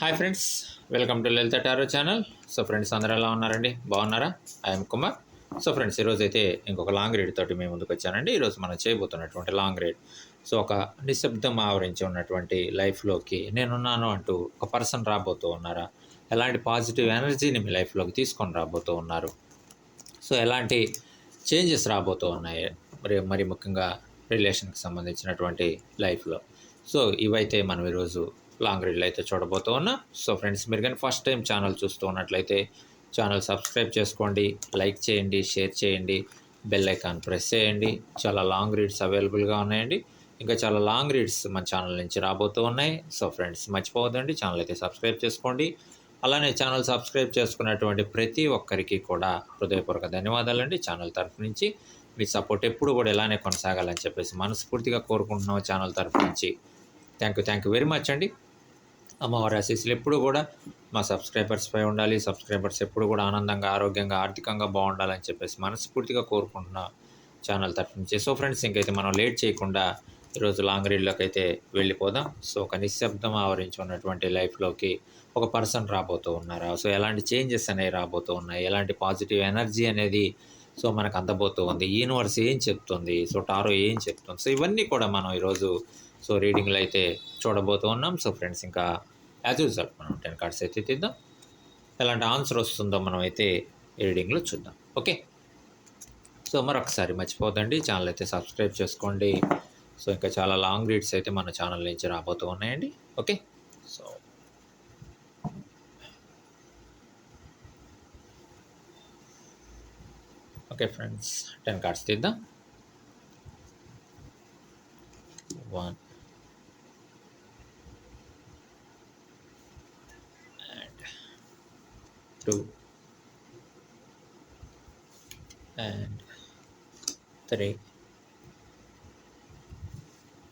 Hi friends welcome to Lalitha tarot channel. So friends అందరూ ఎలా ఉన్నారండి? బాగున్నారా? ఐఎమ్ కుమార్. సో ఫ్రెండ్స్ ఈరోజు అయితే ఇంకొక లాంగ్ రీడ్ తోటి మేము ముందుకు వచ్చానండి. ఈరోజు మనం చేయబోతున్నటువంటి లాంగ్ రీడ్. సో ఒక నిశ్శబ్దం ఆవరించి ఉన్నటువంటి లైఫ్లోకి నేనున్నాను అంటూ ఒక పర్సన్ రాబోతూ ఉన్నారా? ఎలాంటి పాజిటివ్ ఎనర్జీని మీ లైఫ్లోకి తీసుకొని రాబోతూ ఉన్నారు? సో ఎలాంటి చేంజెస్ రాబోతూ ఉన్నాయి? మరి మరి ముఖ్యంగా రిలేషన్కి సంబంధించినటువంటి లైఫ్లో సో ఇవైతే మనం ఈరోజు లాంగ్ రీడ్లు అయితే చూడబోతూ ఉన్నా. సో ఫ్రెండ్స్ మీరు కానీ ఫస్ట్ టైం ఛానల్ చూస్తూ ఉన్నట్లయితే ఛానల్ సబ్స్క్రైబ్ చేసుకోండి లైక్ చేయండి షేర్ చేయండి బెల్ ఐకాన్ ప్రెస్ చేయండి. చాలా లాంగ్ రీడ్స్ అవైలబుల్గా ఉన్నాయండి. ఇంకా చాలా లాంగ్ రీడ్స్ మన ఛానల్ నుంచి రాబోతూ ఉన్నాయి. సో ఫ్రెండ్స్ మర్చిపోవద్దండి ఛానల్ అయితే సబ్స్క్రైబ్ చేసుకోండి. అలానే ఛానల్ సబ్స్క్రైబ్ చేసుకున్నటువంటి ప్రతి ఒక్కరికి కూడా హృదయపూర్వక ధన్యవాదాలండి. ఛానల్ తరఫు నుంచి మీ సపోర్ట్ ఎప్పుడు కూడా ఇలానే కొనసాగాలని చెప్పేసి మనస్ఫూర్తిగా కోరుకుంటున్నాం ఛానల్ తరఫు నుంచి. Thank you thank you very much అండి. అమ్మవారి ఆశీస్సులు ఎప్పుడు కూడా మా సబ్స్క్రైబర్స్పై ఉండాలి. సబ్స్క్రైబర్స్ ఎప్పుడు కూడా ఆనందంగా ఆరోగ్యంగా ఆర్థికంగా బాగుండాలని చెప్పేసి మనస్ఫూర్తిగా కోరుకుంటున్న ఛానల్ తరఫు నుంచి. సో ఫ్రెండ్స్ ఇంకైతే మనం లేట్ చేయకుండా ఈరోజు లాంగ్ రీడ్లోకి అయితే వెళ్ళిపోదాం. సో ఒక నిశ్శబ్దం ఆవరించి ఉన్నటువంటి లైఫ్లోకి ఒక పర్సన్ రాబోతూ ఉన్నారా. సో ఎలాంటి చేంజెస్ అనేవి రాబోతూ ఉన్నాయి? ఎలాంటి పాజిటివ్ ఎనర్జీ అనేది సో మనకు అందబోతూ ఉంది? యూనివర్స్ ఏం చెప్తుంది? సో టారో ఏం చెప్తుంది? సో ఇవన్నీ కూడా మనం ఈరోజు సో రీడింగ్లో అయితే చూడబోతూ ఉన్నాం. సో ఫ్రెండ్స్ ఇంకా యాజ్ యూజువల్ మనం టెన్ కార్డ్స్ అయితే తీద్దాం. ఎలాంటి ఆన్సర్ వస్తుందో మనం అయితే రీడింగ్లో చూద్దాం. ఓకే? సో మరొకసారి మర్చిపోదండి ఛానల్ అయితే సబ్స్క్రైబ్ చేసుకోండి. సో ఇంకా చాలా లాంగ్ రీడ్స్ అయితే మన ఛానల్ నుంచి రాబోతూ ఉన్నాయండి. Okay? So okay friends ten cards తీద్దాం. One 2 and 3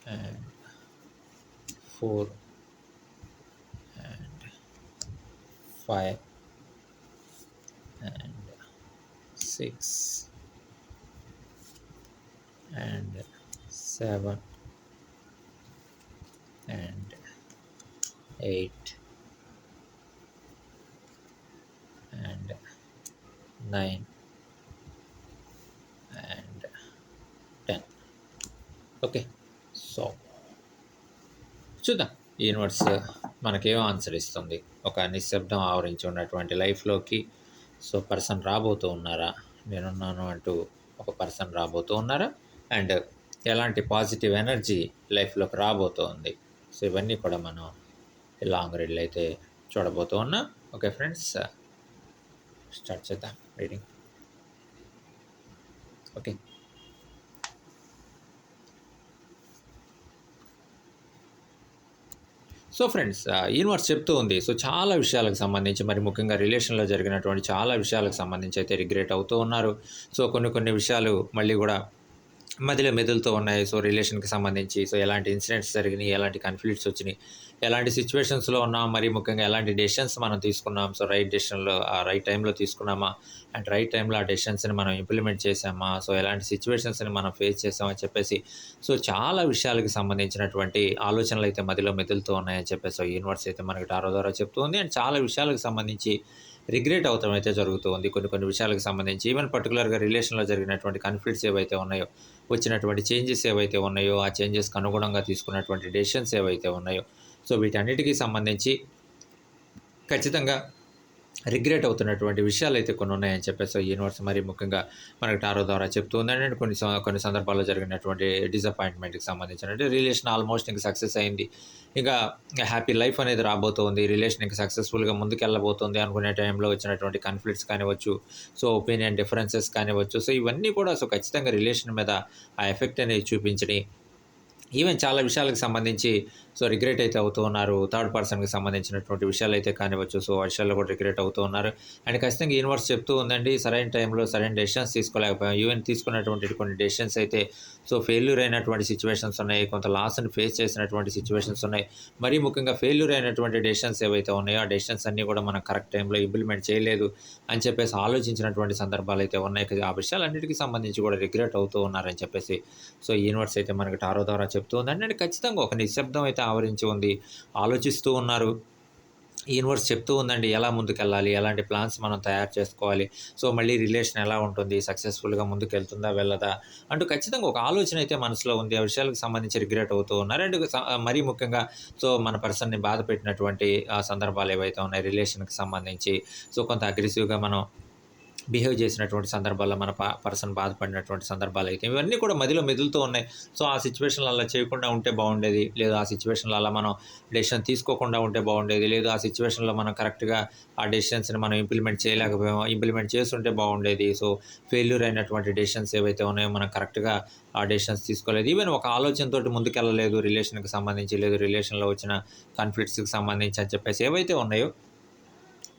and 4 and 5 and 6 and 7 and 8 nine and ten okay so చూద్దాం. యూనివర్స్ మనకేం ఆన్సర్ ఇస్తుంది? ఒక నిశ్శబ్దం ఆవరించి ఉన్నటువంటి లైఫ్లోకి సో పర్సన్ రాబోతూ ఉన్నారా? నేనున్నాను అంటూ ఒక పర్సన్ రాబోతూ ఉన్నారా? అండ్ ఎలాంటి పాజిటివ్ ఎనర్జీ లైఫ్లోకి రాబోతోంది? సో ఇవన్నీ కూడా మనం లాంగ్ రీడ్లు అయితే చూడబోతూ ఉన్నాం. Okay friends. స్టార్ట్ చేద్దాం. Reading okay so friends universe చెప్తూ ఉంది. సో చాలా విషయాలకు సంబంధించి మరి ముఖ్యంగా రిలేషన్లో జరిగినటువంటి చాలా విషయాలకు సంబంధించి అయితే రిగ్రెట్ అవుతూ ఉన్నారు. సో కొన్ని కొన్ని విషయాలు మళ్ళీ కూడా మధ్యలో మెదులుతూ ఉన్నాయి. సో రిలేషన్కి సంబంధించి సో ఎలాంటి ఇన్సిడెంట్స్ జరిగినాయి ఎలాంటి కన్ఫ్లిక్ట్స్ వచ్చినాయి ఎలాంటి సిచ్యువేషన్స్లో ఉన్నాం మరి ముఖ్యంగా ఎలాంటి డెసిషన్స్ మనం తీసుకున్నాం సో రైట్ డెసిషన్లో ఆ రైట్ టైంలో తీసుకున్నామా అండ్ రైట్ టైంలో ఆ డెసిషన్స్ని మనం ఇంప్లిమెంట్ చేసామా సో ఎలాంటి సిచ్యువేషన్స్ని మనం ఫేస్ చేసామని చెప్పేసి సో చాలా విషయాలకు సంబంధించినటువంటి ఆలోచనలు అయితే మధ్యలో మెదులుతూ ఉన్నాయని చెప్పేసి సో యూనివర్స్ అయితే మనకి టారో ద్వారా చెప్తుంది అండ్ చాలా విషయాలకు సంబంధించి రిగ్రెట్ అవటం అయితే జరుగుతూ ఉంది. కొన్ని కొన్ని విషయాలకు సంబంధించి ఈవెన్ పర్టికులర్గా రిలేషన్లో జరిగినటువంటి కన్ఫ్లిక్ట్స్ ఏవైతే ఉన్నాయో వచ్చినటువంటి చేంజెస్ ఏవైతే ఉన్నాయో ఆ చేంజెస్కి అనుగుణంగా తీసుకున్నటువంటి డెసిషన్స్ ఏవైతే ఉన్నాయో సో వీటన్నిటికీ సంబంధించి ఖచ్చితంగా రిగ్రెట్ అవుతున్నటువంటి విషయాలు అయితే కొన్ని ఉన్నాయని చెప్పేసి యూనివర్స్ మరి ముఖ్యంగా మనకి టారో ద్వారా చెప్తూ ఉందండి. కొన్ని కొన్ని సందర్భాల్లో జరిగినటువంటి డిసప్పాయింట్మెంట్కి సంబంధించినటువంటి రిలేషన్ ఆల్మోస్ట్ ఇంకా సక్సెస్ అయింది. ఇంకా హ్యాపీ లైఫ్ అనేది రాబోతోంది. రిలేషన్ ఇంకా సక్సెస్ఫుల్గా ముందుకెళ్ళబోతుంది అనుకునే టైంలో వచ్చినటువంటి కాన్ఫ్లిక్ట్స్ కానివచ్చు సో ఒపీనియన్ డిఫరెన్సెస్ కానివచ్చు సో ఇవన్నీ కూడా సో ఖచ్చితంగా రిలేషన్ మీద ఆ ఎఫెక్ట్ అనేది చూపించని ఈవెన్ చాలా విషయాలకు సంబంధించి సో రిగ్రెట్ అయితే అవుతూ ఉన్నారు. థర్డ్ పర్సన్కి సంబంధించినటువంటి విషయాలు అయితే కానివచ్చు సో విషయాల్లో కూడా రిగ్రెట్ అవుతూ ఉన్నారు. అండ్ ఖచ్చితంగా యూనివర్స్ చెప్తూ ఉందండి సరైన టైంలో సరైన డెసిషన్స్ తీసుకోలేకపోయాం. ఈవెన్ తీసుకున్నటువంటి కొన్ని డెసిషన్స్ అయితే సో ఫెయిల్యూర్ అయినటువంటి సిచ్యువేషన్స్ ఉన్నాయి. కొంత లాస్ని ఫేస్ చేసినటువంటి సిచ్యువేషన్స్ ఉన్నాయి. మరీ ముఖ్యంగా ఫెయిల్యూర్ అయినటువంటి డెసిషన్స్ ఏవైతే ఉన్నాయో ఆ డెసిషన్స్ అన్నీ కూడా మనం కరెక్ట్ టైంలో ఇంప్లిమెంట్ చేయలేదు అని చెప్పేసి ఆలోచించినటువంటి సందర్భాలు అయితే ఉన్నాయి. కదా, ఆ విషయాలన్నిటికీ సంబంధించి కూడా రిగ్రెట్ అవుతూ ఉన్నారని చెప్పేసి సో యూనివర్స్ అయితే మనకి టారో ద్వారా చెప్తూ ఉందండి. అండ్ ఖచ్చితంగా ఒక నిశ్శబ్దం అయితే ఆవరించి ఉంది. ఆలోచిస్తూ ఉన్నారు. యూనివర్స్ చెప్తూ ఉందండి ఎలా ముందుకెళ్ళాలి ఎలాంటి ప్లాన్స్ మనం తయారు చేసుకోవాలి సో మళ్ళీ రిలేషన్ ఎలా ఉంటుంది సక్సెస్ఫుల్గా ముందుకెళ్తుందా వెళ్ళదా అంటూ ఖచ్చితంగా ఒక ఆలోచన అయితే మనసులో ఉంది. ఆ విషయాలకు సంబంధించి రిగ్రెట్ అవుతూ ఉన్నారు. అండ్ మరీ ముఖ్యంగా సో మన పర్సన్ని బాధ పెట్టినటువంటి ఆ సందర్భాలు ఏవైతే ఉన్నాయి రిలేషన్కి సంబంధించి సో కొంత అగ్రెసివ్గా మనం బిహేవ్ చేసినటువంటి సందర్భాల్లో మన పర్సన్ బాధపడినటువంటి సందర్భాలు అయితే ఇవన్నీ కూడా మదిలో మెదులుతూ ఉన్నాయి. సో ఆ సిచ్యువేషన్లో అలా చేయకుండా ఉంటే బాగుండేది లేదు ఆ సిచ్యువేషన్లో అలా మనం డెసిషన్ తీసుకోకుండా ఉంటే బాగుండేది లేదు ఆ సిచ్యువేషన్లో మనం కరెక్ట్గా ఆ డెసిషన్స్ని మనం ఇంప్లిమెంట్ చేయలేకపోయాము ఇంప్లిమెంట్ చేస్తుంటే బాగుండేది. సో ఫెయిల్యూర్ అయినటువంటి డెసిషన్స్ ఏవైతే ఉన్నాయో మనం కరెక్ట్గా ఆ డెసిషన్స్ తీసుకోలేదు. ఈవెన్ ఒక ఆలోచనతోటి ముందుకెళ్ళలేదు రిలేషన్కి సంబంధించి లేదు రిలేషన్లో వచ్చిన కాన్ఫ్లిక్ట్స్కి సంబంధించి అని చెప్పేసి ఏవైతే ఉన్నాయో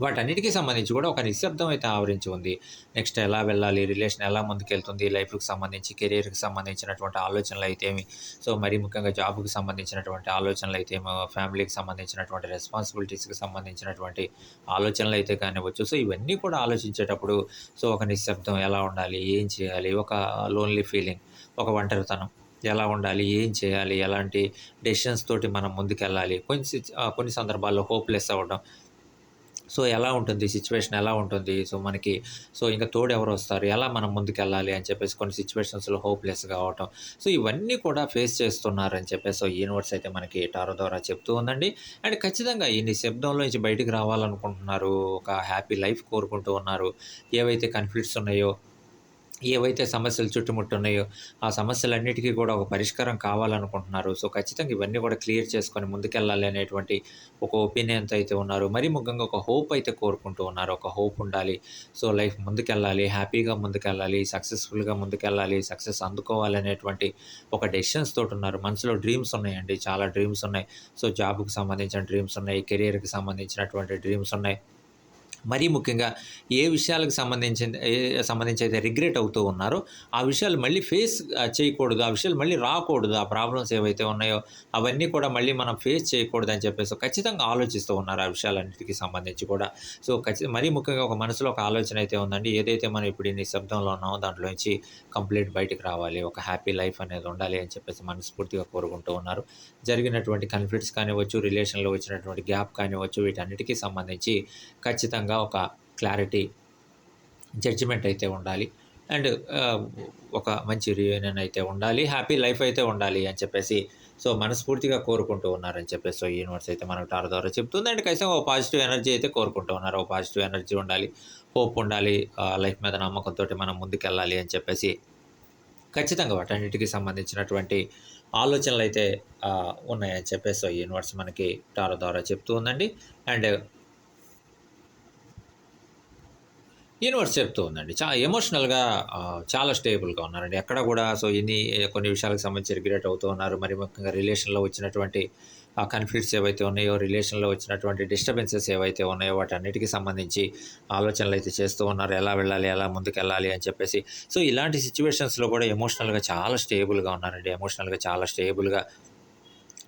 వాటన్నిటికీ సంబంధించి కూడా ఒక నిశ్శబ్దం అయితే ఆవరించి ఉంది. నెక్స్ట్ ఎలా వెళ్ళాలి? రిలేషన్ ఎలా ముందుకెళ్తుంది? లైఫ్కి సంబంధించి కెరీర్కి సంబంధించినటువంటి ఆలోచనలు అయితేమి సో మరీ ముఖ్యంగా జాబ్కి సంబంధించినటువంటి ఆలోచనలు అయితేమో ఫ్యామిలీకి సంబంధించినటువంటి రెస్పాన్సిబిలిటీస్కి సంబంధించినటువంటి ఆలోచనలు అయితే కానివ్వచ్చు. సో ఇవన్నీ కూడా ఆలోచించేటప్పుడు సో ఒక నిశ్శబ్దం ఎలా ఉండాలి? ఏం చేయాలి? ఒక లోన్లీ ఫీలింగ్ ఒక ఒంటరితనం ఎలా ఉండాలి? ఏం చేయాలి? ఎలాంటి డెసిషన్స్ తోటి మనం ముందుకెళ్ళాలి? కొన్ని కొన్ని సందర్భాల్లో హోప్లెస్ అవ్వడం సో ఎలా ఉంటుంది? సిచ్యువేషన్ ఎలా ఉంటుంది? సో మనకి సో ఇంకా తోడు ఎవరు వస్తారు? ఎలా మనం ముందుకెళ్ళాలి? అని చెప్పేసి కొన్ని సిచ్యువేషన్స్లో హోప్లెస్గా అవటం. సో ఇవన్నీ కూడా ఫేస్ చేస్తున్నారని చెప్పేసి సో యూనివర్స్ అయితే మనకి టారో ద్వారా చెప్తూ ఉందండి. అండ్ ఖచ్చితంగా ఈ నిశ్శబ్దంలో నుంచి బయటికి రావాలనుకుంటున్నారు. ఒక హ్యాపీ లైఫ్ కోరుకుంటూ ఉన్నారు. ఏవైతే కన్ఫ్లిక్ట్స్ ఉన్నాయో ఏవైతే సమస్యలు చుట్టుముట్టున్నాయో ఆ సమస్యలన్నిటికీ కూడా ఒక పరిష్కారం కావాలనుకుంటున్నారు. సో ఖచ్చితంగా ఇవన్నీ కూడా క్లియర్ చేసుకొని ముందుకెళ్ళాలి అనేటువంటి ఒక ఒపీనియన్తో అయితే ఉన్నారు. మరి ముఖ్యంగా ఒక హోప్ అయితే కోరుకుంటూ ఉన్నారు. ఒక హోప్ ఉండాలి. సో లైఫ్ ముందుకెళ్ళాలి. హ్యాపీగా ముందుకెళ్ళాలి. సక్సెస్ఫుల్గా ముందుకెళ్ళాలి. సక్సెస్ అందుకోవాలి అనేటువంటి ఒక డెసిషన్స్ తోటి ఉన్నారు. మనసులో డ్రీమ్స్ ఉన్నాయండి. చాలా డ్రీమ్స్ ఉన్నాయి. సో జాబ్కి సంబంధించిన డ్రీమ్స్ ఉన్నాయి. కెరియర్కి సంబంధించినటువంటి డ్రీమ్స్ ఉన్నాయి. మరీ ముఖ్యంగా ఏ విషయాలకు సంబంధించి ఏ సంబంధించి అయితే రిగ్రెట్ అవుతూ ఉన్నారో ఆ విషయాలు మళ్ళీ ఫేస్ చేయకూడదు. ఆ విషయాలు మళ్ళీ రాకూడదు. ఆ ప్రాబ్లమ్స్ ఏవైతే ఉన్నాయో అవన్నీ కూడా మళ్ళీ మనం ఫేస్ చేయకూడదు అని చెప్పేసి ఖచ్చితంగా ఆలోచిస్తూ ఉన్నారు ఆ విషయాలన్నిటికీ సంబంధించి కూడా. సో ఖచ్చితంగా మరీ ముఖ్యంగా ఒక మనసులో ఒక ఆలోచన అయితే ఉందండి. ఏదైతే మనం ఇప్పుడు ఈ శబ్దంలో ఉన్నామో దాంట్లోంచి కంప్లీట్ బయటకు రావాలి. ఒక హ్యాపీ లైఫ్ అనేది ఉండాలి అని చెప్పేసి మనస్ఫూర్తిగా కోరుకుంటూ ఉన్నారు. జరిగినటువంటి కన్ఫ్లిక్ట్స్ కానివ్వచ్చు రిలేషన్లో వచ్చినటువంటి గ్యాప్ కానివ్వచ్చు వీటన్నిటికీ సంబంధించి ఖచ్చితంగా ఒక క్లారిటీ జడ్జిమెంట్ అయితే ఉండాలి. అండ్ um, ఒక మంచి రియూనియన్ అయితే ఉండాలి. హ్యాపీ లైఫ్ అయితే ఉండాలి అని చెప్పేసి సో మనస్ఫూర్తిగా కోరుకుంటూ ఉన్నారని చెప్పేసి సో యూనివర్స్ అయితే మనకు టార్ ద్వారా చెప్తుంది. అండ్ ఖచ్చితంగా ఓ పాజిటివ్ ఎనర్జీ అయితే కోరుకుంటూ ఉన్నారు. ఓ పాజిటివ్ ఎనర్జీ ఉండాలి. హోప్ ఉండాలి. లైఫ్ మీద నమ్మకంతో మనం ముందుకెళ్ళాలి అని చెప్పేసి ఖచ్చితంగా వాటన్నిటికి సంబంధించినటువంటి ఆలోచనలు అయితే ఉన్నాయని చెప్పేసి సో యూనివర్స్ మనకి టారో ద్వారా చెప్తూ ఉందండి. అండ్ యూనివర్స్ చెప్తూ ఉందండి. చాలా ఎమోషనల్గా చాలా స్టేబుల్గా ఉన్నారండి. ఎక్కడ కూడా సో ఇన్ని కొన్ని విషయాలకు సంబంధించి రిగ్రెట్ అవుతూ ఉన్నారు. మరి ముఖ్యంగా రిలేషన్లో వచ్చినటువంటి ఆ కన్ఫ్లిక్ట్స్ ఏవైతే ఉన్నాయో రిలేషన్లో వచ్చినటువంటి డిస్టర్బెన్సెస్ ఏవైతే ఉన్నాయో వాటన్నిటికీ సంబంధించి ఆలోచనలు అయితే చేస్తూ ఉన్నారు. ఎలా వెళ్ళాలి ఎలా ముందుకు వెళ్ళాలి అని చెప్పేసి. సో ఇలాంటి సిచ్యువేషన్స్లో కూడా ఎమోషనల్గా చాలా స్టేబుల్గా ఉన్నారండి. ఎమోషనల్గా చాలా స్టేబుల్గా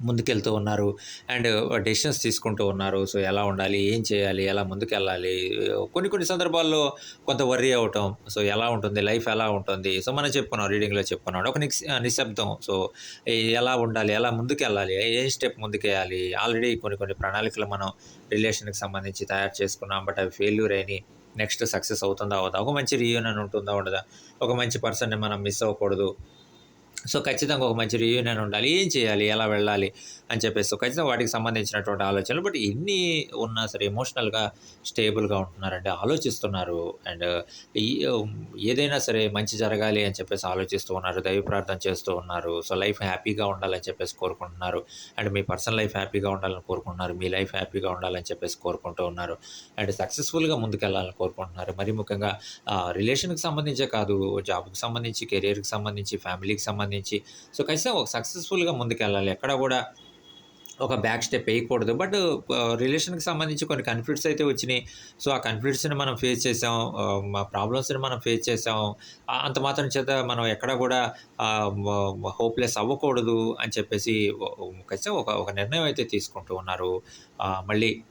ముందుకెళ్తూ ఉన్నారు. అండ్ డెసిషన్స్ తీసుకుంటూ ఉన్నారు. సో ఎలా ఉండాలి? ఏం చేయాలి? ఎలా ముందుకెళ్ళాలి? కొన్ని కొన్ని సందర్భాల్లో కొంత వర్రీ అవటం. సో ఎలా ఉంటుంది? లైఫ్ ఎలా ఉంటుంది? సో మనం చెప్పుకున్నాం రీడింగ్లో చెప్పుకున్నాం. ఒక నిస్ నిశ్శబ్దం. సో ఎలా ఉండాలి? ఎలా ముందుకెళ్ళాలి? ఏ స్టెప్ ముందుకెళ్ళాలి ఆల్రెడీ కొన్ని కొన్ని ప్రణాళికలు మనం రిలేషన్కి సంబంధించి తయారు చేసుకున్నాం. బట్ అవి ఫెయిల్యూర్ అయినాయి నెక్స్ట్ సక్సెస్ అవుతుందా? అవుదా? ఒక మంచి రీయూనియన్ ఉంటుందా? ఉండదా? ఒక మంచి పర్సన్ని మనం మిస్ అవ్వకూడదు. సో ఖచ్చితంగా ఒక మంచి రియూనియన్ ఉండాలి. ఏం చేయాలి? ఎలా వెళ్ళాలి? అని చెప్పేసి. సో ఖచ్చితంగా వాటికి సంబంధించినటువంటి ఆలోచనలు. బట్ ఎన్ని ఉన్నా సరే ఎమోషనల్గా స్టేబుల్గా ఉంటున్నారంటే ఆలోచిస్తున్నారు. అండ్ ఏదైనా సరే మంచి జరగాలి అని చెప్పేసి ఆలోచిస్తూ ఉన్నారు. దైవ ప్రార్థన చేస్తూ ఉన్నారు. సో లైఫ్ హ్యాపీగా ఉండాలని చెప్పేసి కోరుకుంటున్నారు. అండ్ మీ పర్సనల్ లైఫ్ హ్యాపీగా ఉండాలని కోరుకుంటున్నారు. మీ లైఫ్ హ్యాపీగా ఉండాలని చెప్పేసి కోరుకుంటూ ఉన్నారు. అండ్ సక్సెస్ఫుల్గా ముందుకెళ్ళాలని కోరుకుంటున్నారు. మరి ముఖ్యంగా రిలేషన్కి సంబంధించే కాదు. జాబ్కి సంబంధించి కెరియర్కి సంబంధించి ఫ్యామిలీకి సంబంధించి సో ఖచ్చితంగా ఒక సక్సెస్ఫుల్గా ముందుకెళ్ళాలి. ఎక్కడ కూడా ఒక బ్యాక్ స్టెప్ వేయకూడదు. బట్ రిలేషన్కి uh, సంబంధించి కొన్ని కన్ఫ్లిక్ట్స్ అయితే వచ్చినాయి. సో ఆ కన్ఫ్లిక్ట్స్ని మనం ఫేస్ చేసాం. మా ప్రాబ్లమ్స్ని మనం ఫేస్ చేసాం. అంత మాత్రం చేత మనం ఎక్కడ కూడా హోప్లెస్ అవ్వకూడదు అని చెప్పేసి ఖచ్చితంగా ఒక ఒక నిర్ణయం అయితే తీసుకుంటూ ఉన్నారు. మళ్ళీ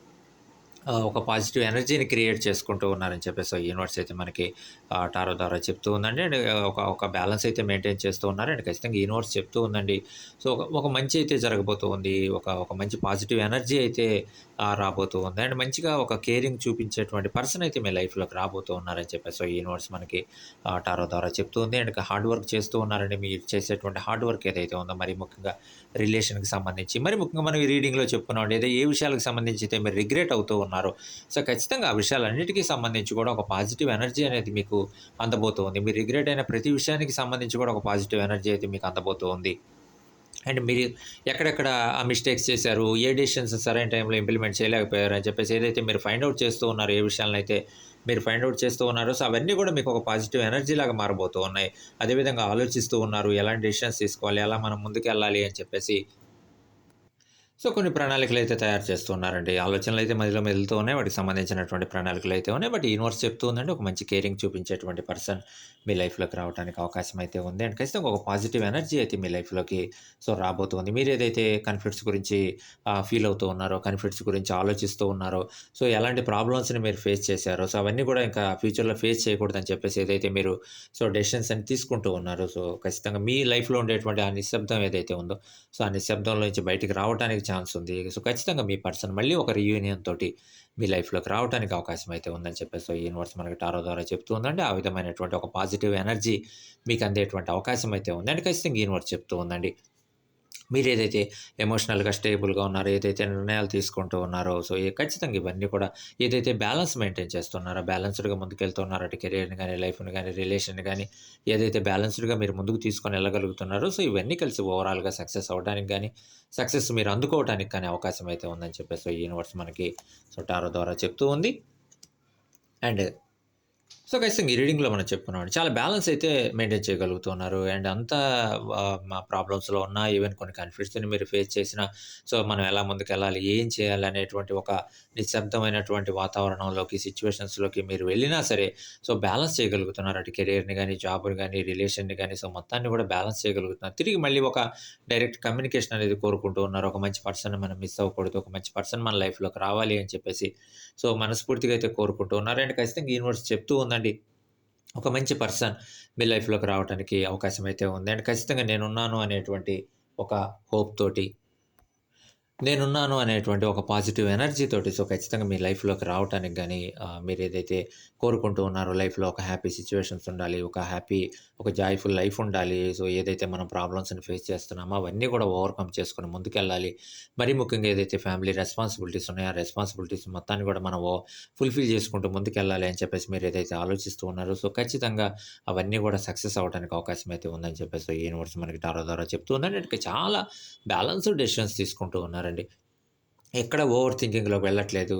ఒక పాజిటివ్ ఎనర్జీని క్రియేట్ చేసుకుంటూ ఉన్నారని చెప్పేసి యూనివర్స్ అయితే మనకి టారో ద్వారా చెప్తూ ఉందండి. అండ్ ఒక ఒక బ్యాలెన్స్ అయితే మెయింటైన్ చేస్తూ ఉన్నారు. అండ్ ఖచ్చితంగా యూనివర్స్ చెప్తూ ఉందండి. సో ఒక ఒక మంచి అయితే జరగబోతూ ఉంది. ఒక ఒక మంచి పాజిటివ్ ఎనర్జీ అయితే రాబోతూ ఉంది. అండ్ మంచిగా ఒక కేరింగ్ చూపించేటువంటి పర్సన్ అయితే మీ లైఫ్లోకి రాబోతూ ఉన్నారని చెప్పేసి యూనివర్స్ మనకి టారో ద్వారా చెప్తూ ఉంది. అండ్ హార్డ్ వర్క్ చేస్తూ ఉన్నారండి. మీరు చేసేటువంటి హార్డ్ వర్క్ ఏదైతే ఉందో మరి ముఖ్యంగా రిలేషన్కి సంబంధించి. మరి ముఖ్యంగా మనం ఈ రీడింగ్లో చెప్పుకున్నాం లేదా ఏ విషయాలకు సంబంధించి అయితే మీరు రిగ్రెట్ అవుతూ ఉన్నారు. సో ఖచ్చితంగా ఆ విషయాలన్నిటికీ సంబంధించి కూడా ఒక పాజిటివ్ ఎనర్జీ అనేది మీకు అందబోతుంది. మీరు రిగ్రెట్ అయిన ప్రతి విషయానికి సంబంధించి కూడా ఒక పాజిటివ్ ఎనర్జీ అయితే మీకు అందబోతుంది. అండ్ మీరు ఎక్కడెక్కడ ఆ మిస్టేక్స్ చేశారు? ఏ డెసిషన్స్ సరైన టైంలో ఇంప్లిమెంట్ చేయలేకపోయారు అని చెప్పేసి ఏదైతే మీరు ఫైండ్ అవుట్ చేస్తూ ఉన్నారు ఏ విషయాలను అయితే మీరు ఫైండ్ అవుట్ చేస్తూ ఉన్నారు సో అవన్నీ కూడా మీకు ఒక పాజిటివ్ ఎనర్జీ లాగా మారబోతూ ఉన్నాయి. అదేవిధంగా ఆలోచిస్తూ ఉన్నారు ఎలాంటి డెసిషన్స్ తీసుకోవాలి ఎలా మనం ముందుకు వెళ్ళాలి అని చెప్పేసి సో కొన్ని ప్రణాళికలు అయితే తయారు చేస్తున్నారండి. ఆలోచనలు అయితే మధ్యలో మెదులుతూ ఉన్నాయి. వాటికి సంబంధించినటువంటి ప్రణాళికలు అయితే ఉన్నాయి. బట్ యూనివర్స్ చెప్తుందండి ఒక మంచి కేరింగ్ చూపించేటువంటి పర్సన్ మీ లైఫ్లోకి రావడానికి అవకాశం అయితే ఉంది. అండ్ ఖచ్చితంగా ఒక పాజిటివ్ ఎనర్జీ అయితే మీ లైఫ్లోకి సో రాబోతుంది. మీరు ఏదైతే కన్ఫ్లిక్ట్స్ గురించి ఫీల్ అవుతూ ఉన్నారో కన్ఫ్లిక్ట్స్ గురించి ఆలోచిస్తూ ఉన్నారో సో ఎలాంటి ప్రాబ్లమ్స్ని మీరు ఫేస్ చేశారో సో అవన్నీ కూడా ఇంకా ఫ్యూచర్లో ఫేస్ చేయకూడదని చెప్పేసి ఏదైతే మీరు సో డెసిషన్స్ అని తీసుకుంటూ ఉన్నారు సో ఖచ్చితంగా మీ లైఫ్లో ఉండేటువంటి ఆ నిశ్శబ్దం ఏదైతే ఉందో సో ఆ నిశ్శబ్దంలో నుంచి బయటికి రావడానికి ఛాన్స్ ఉంది. సో ఖచ్చితంగా మీ పర్సన్ మళ్ళీ ఒక రీయూనియన్ తోటి మీ లైఫ్లోకి రావడానికి అవకాశం అయితే ఉందని చెప్పేసి సో ఈ యూనివర్స్ మనకి టారో ద్వారా చెప్తూ ఉందండి. ఆ విధమైనటువంటి ఒక పాజిటివ్ ఎనర్జీ మీకు అందేటువంటి అవకాశం అయితే ఉందండి ఖచ్చితంగా యూనివర్స్ చెప్తూ ఉందండి. మీరు ఏదైతే ఎమోషనల్గా స్టేబుల్గా ఉన్నారో ఏదైతే నిర్ణయాలు తీసుకుంటూ ఉన్నారో సో ఖచ్చితంగా ఇవన్నీ కూడా ఏదైతే బ్యాలెన్స్ మెయింటైన్ చేస్తున్నారో బ్యాలెన్స్డ్గా ముందుకెళ్తున్నారో అటు కెరీర్ని కానీ లైఫ్ని కానీ రిలేషన్ కానీ ఏదైతే బ్యాలెన్స్డ్గా మీరు ముందుకు తీసుకొని వెళ్ళగలుగుతున్నారో సో ఇవన్నీ కలిసి ఓవరాల్గా సక్సెస్ అవ్వడానికి కానీ సక్సెస్ మీరు అందుకోవడానికి కానీ అవకాశం అయితే ఉందని చెప్పేసి సో యూనివర్స్ మనకి సో టారో ద్వారా చెప్తూ ఉంది. అండ్ సో ఖచ్చితంగా ఈ రీడింగ్లో మనం చెప్పుకున్నాం చాలా బ్యాలెన్స్ అయితే మెయింటైన్ చేయగలుగుతున్నారు. అండ్ అంతా మా ప్రాబ్లమ్స్లో ఉన్న ఈవెన్ కొన్ని కన్ఫ్లిక్ట్స్ని మీరు ఫేస్ చేసిన సో మనం ఎలా ముందుకు వెళ్ళాలి ఏం చేయాలి అనేటువంటి ఒక నిశ్శబ్దమైనటువంటి వాతావరణంలోకి సిచ్యువేషన్స్లోకి మీరు వెళ్ళినా సరే సో బ్యాలెన్స్ చేయగలుగుతున్నారు. అటు కెరీర్ని కానీ జాబ్ని కానీ రిలేషన్ని కానీ సో మొత్తాన్ని కూడా బ్యాలెన్స్ చేయగలుగుతున్నారు. తిరిగి మళ్ళీ ఒక డైరెక్ట్ కమ్యూనికేషన్ అనేది కోరుకుంటూ ఉన్నారు. ఒక మంచి పర్సన్ మనం మిస్ అవ్వకూడదు. ఒక మంచి పర్సన్ మన లైఫ్లోకి రావాలి అని చెప్పేసి సో మనస్ఫూర్తిగా అయితే కోరుకుంటూ ఉన్నారు. అండ్ ఖచ్చితంగా యూనివర్స్ చెప్తూ ఉందండి ఒక మంచి పర్సన్ మీ లైఫ్లోకి రావడానికి అవకాశం అయితే ఉంది. అండ్ ఖచ్చితంగా నేనున్నాను అనేటువంటి ఒక హోప్ తోటి నేనున్నాను అనేటువంటి ఒక పాజిటివ్ ఎనర్జీ తోటి సో ఖచ్చితంగా మీ లైఫ్లోకి రావడానికి కానీ మీరు ఏదైతే కోరుకుంటూ ఉన్నారో లైఫ్లో ఒక హ్యాపీ సిచ్యువేషన్స్ ఉండాలి ఒక హ్యాపీ ఒక జాయ్ఫుల్ లైఫ్ ఉండాలి సో ఏదైతే మనం ప్రాబ్లమ్స్ని ఫేస్ చేస్తున్నామో అవన్నీ కూడా ఓవర్కమ్ చేసుకొని ముందుకెళ్ళాలి. మరీ ముఖ్యంగా ఏదైతే ఫ్యామిలీ రెస్పాన్సిబిలిటీస్ ఉన్నాయో ఆ రెస్పాన్సిబిలిటీస్ మొత్తాన్ని కూడా మనం ఫుల్ఫిల్ చేసుకుంటూ ముందుకెళ్ళాలి అని చెప్పేసి మీరు ఏదైతే ఆలోచిస్తూ ఉన్నారో సో ఖచ్చితంగా అవన్నీ కూడా సక్సెస్ అవ్వడానికి అవకాశం అయితే ఉందని చెప్పేసి యూనివర్స్ మనకి టారో ద్వారా చెప్తూ ఉందండి చాలా బ్యాలెన్స్డ్ డెసిషన్స్ తీసుకుంటూ ఉన్నారు ఉన్నారండి ఎక్కడ ఓవర్ థింకింగ్లోకి వెళ్ళట్లేదు.